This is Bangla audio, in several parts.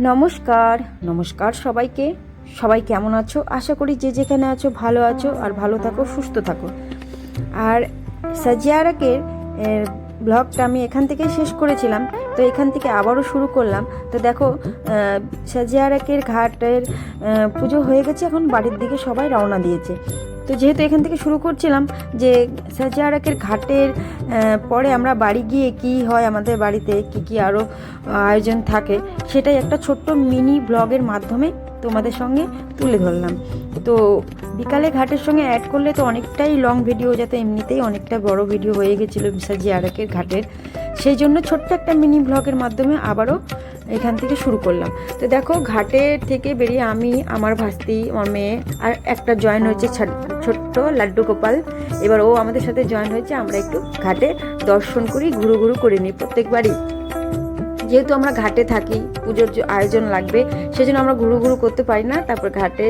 নমস্কার। নমস্কার সবাইকে। সবাই কেমন আছো? আশা করি যে যেখানে আছো ভালো আছো আর ভালো থাকো, সুস্থ থাকো। আর সাজিয়ারাকের ব্লগটা আমি এখান থেকে শেষ করেছিলাম, তো এখান থেকে আবারও শুরু করলাম। তো দেখো সাজিয়ারাকের ঘাটের পুজো হয়ে গেছে, এখন বাড়ির দিকে সবাই রওনা দিয়েছে। তো যেহেতু এখান থেকে শুরু করছিলাম যে সাজিয়ারাকের ঘাটের পরে আমরা বাড়ি গিয়ে কি হয় আমাদের বাড়িতে, কি কি আরও আয়োজন থাকে, সেটাই একটা ছোট্ট মিনি ব্লগের মাধ্যমে তোমাদের সঙ্গে তুলে ধরলাম। তো বিকালে ঘাটের সঙ্গে অ্যাড করলে তো অনেকটাই লং ভিডিও যাতে এমনিতেই অনেকটা বড় ভিডিও হয়ে গেছিল বিসাজি আরাকের ঘাটের। সেই জন্য ছোট্ট একটা মিনি ব্লগের মাধ্যমে আবারও এখান থেকে শুরু করলাম। তো দেখো, ঘাটের থেকে বেরিয়ে আমি, আমার ভাস্তি, আমার মেয়ে আর একটা জয়েন হয়েছে ছোট্ট লাড্ডু গোপাল। এবার ও আমাদের সাথে জয়েন হয়েছে, আমরা একটু ঘাটে দর্শন করি, ঘুরু ঘুরু করে নিই প্রত্যেকবারই। যেহেতু আমরা ঘাটে থাকি, পুজোর যে আয়োজন লাগবে, সেজন্য আমরা ঘুরু ঘুরু করতে পারি না। তারপর ঘাটে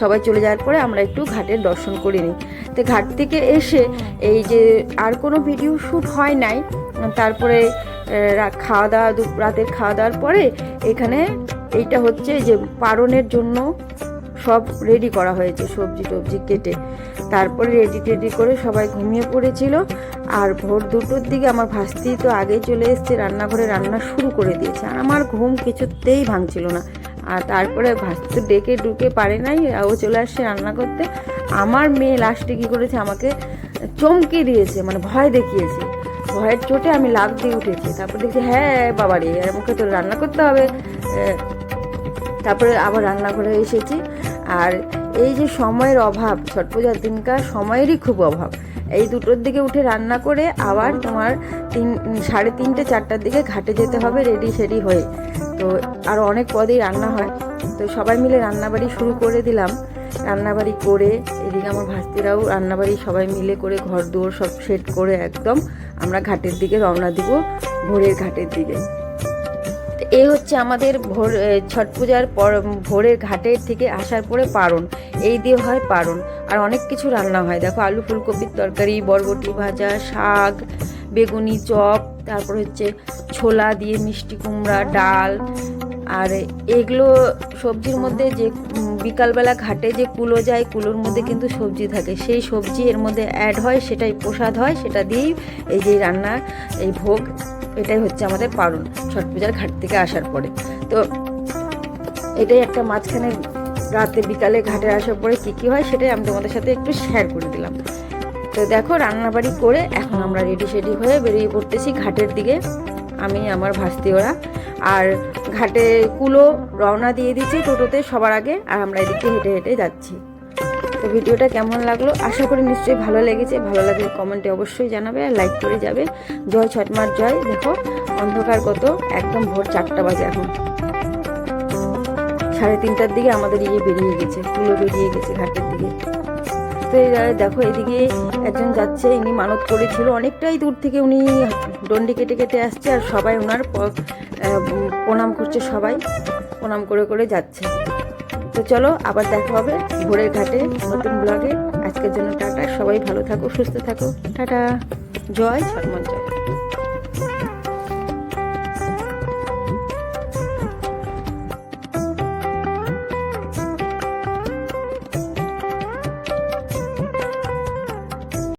সবাই চলে যাওয়ার পরে আমরা একটু ঘাটের দর্শন করে নিই। তো ঘাট থেকে এসে এই যে আর কোনো ভিডিও শ্যুট হয় নাই, তারপরে খাওয়া দাওয়া রাতের খাওয়া দাওয়ার পরে এখানে এইটা হচ্ছে যে পারণের জন্য সব রেডি করা হয়েছে, সবজি টবজি কেটে। তারপরে রেডি টেডি করে সবাই ঘুমিয়ে পড়েছিল। আর ভোর দুটোর দিকে আমার ভাস্তি তো আগেই চলে এসছে, রান্নাঘরে রান্না শুরু করে দিয়েছে। আর আমার ঘুম কিছুতেই ভাঙছিল না। আর তারপরে ভাস্তি ডেকে ডুকে পারে নাই, ও চলে আসছে রান্না করতে। আমার মেয়ে লাস্টে কী করেছে, আমাকে চমকে দিয়েছে মানে ভয় দেখিয়েছে। ভয়ের চোটে আমি লাভ দিয়ে উঠেছি। তারপর দেখছি হ্যাঁ বাবা রে আমাকে তো রান্না করতে হবে। তারপরে আবার রান্নাঘরে এসেছি। আর এই যে সময়ের অভাব ছট পূজার দিনকার সময়েরই খুব অভাব। এই দুটোর দিকে উঠে রান্না করে আবার তোমার তিন, সাড়ে তিনটে, চারটার দিকে ঘাটে যেতে হবে রেডি সেডি হয়ে। তো আর অনেক পদেই রান্না হয়। তো সবাই মিলে রান্নাবাড়ি শুরু করে দিলাম। রান্নাবাড়ি করে এদিকে আমার ভাস্তিরাও রান্নাবাড়ি সবাই মিলে করে ঘর দুয়ার সব সেট করে একদম আমরা ঘাটের দিকে রওনা দিব, ভোরের ঘাটের দিকে। এই হচ্ছে আমাদের ভোর ছট পূজার পর ভোরের ঘাটের থেকে আসার পরে পারণ এই দিয়ে হয় পারণ আর অনেক কিছু রান্না হয়। দেখো আলু ফুলকপির তরকারি, বরবটি ভাজা, শাক, বেগুনি চপ, তারপর হচ্ছে ছোলা দিয়ে মিষ্টি কুমড়া, ডাল। আর এগুলো সবজির মধ্যে যে বিকালবেলা ঘাটে যে কুলো যায়, কুলোর মধ্যে কিন্তু সবজি থাকে। সেই সবজি এর মধ্যে অ্যাড হয়, সেটাই প্রসাদ হয়, সেটা দিয়েই এই যে রান্না, এই ভোগ। এটাই হচ্ছে আমাদের পালন ছট পূজার ঘাট থেকে আসার পরে। তো এটাই একটা মাঝখানে রাতে বিকালে ঘাটে আসার পরে কী কী হয় সেটাই আমি তোমাদের সাথে একটু শেয়ার করে দিলাম। তো দেখো, রান্নাবাড়ি করে এখন আমরা রেডি সেডি হয়ে বেরিয়ে পড়তেছি ঘাটের দিকে, আমি, আমার ভাস্তি ওরা। আর ঘাটে কুলো রওনা দিয়ে দিচ্ছি টোটোতে সবার আগে, আর আমরা এদিকে হেঁটে হেঁটে যাচ্ছি। তো ভিডিওটা কেমন লাগল? আশা করি নিশ্চয়ই ভালো লেগেছে। ভালো লাগলে কমেন্টে অবশ্যই জানাবে আর লাইক করে যাবে। জয় ছটমার জয়। দেখো, অন্ধকার কত, একদম ভোর চারটা বাজে এখন। সাড়ে তিনটার দিকে আমাদের ইয়ে বেরিয়ে গেছে কুলো বেরিয়ে গেছে ঘাটের দিকে। তো দেখো, এদিকে একজন যাচ্ছে, ইনি মানত করেছিল। অনেকটাই দূর থেকে উনি ডন্ডি কেটে কেটে আসছে আর সবাই ওনার প্রণাম করছে সবাই। প্রণাম করে করে যাচ্ছে। তো চলো, আবার দেখা হবে ভোরের ঘাটে নতুন ব্লগে আজকের জন্য টাটা, সবাই ভালো থাকো, সুস্থ থাকো। টাটা। জয় জয়।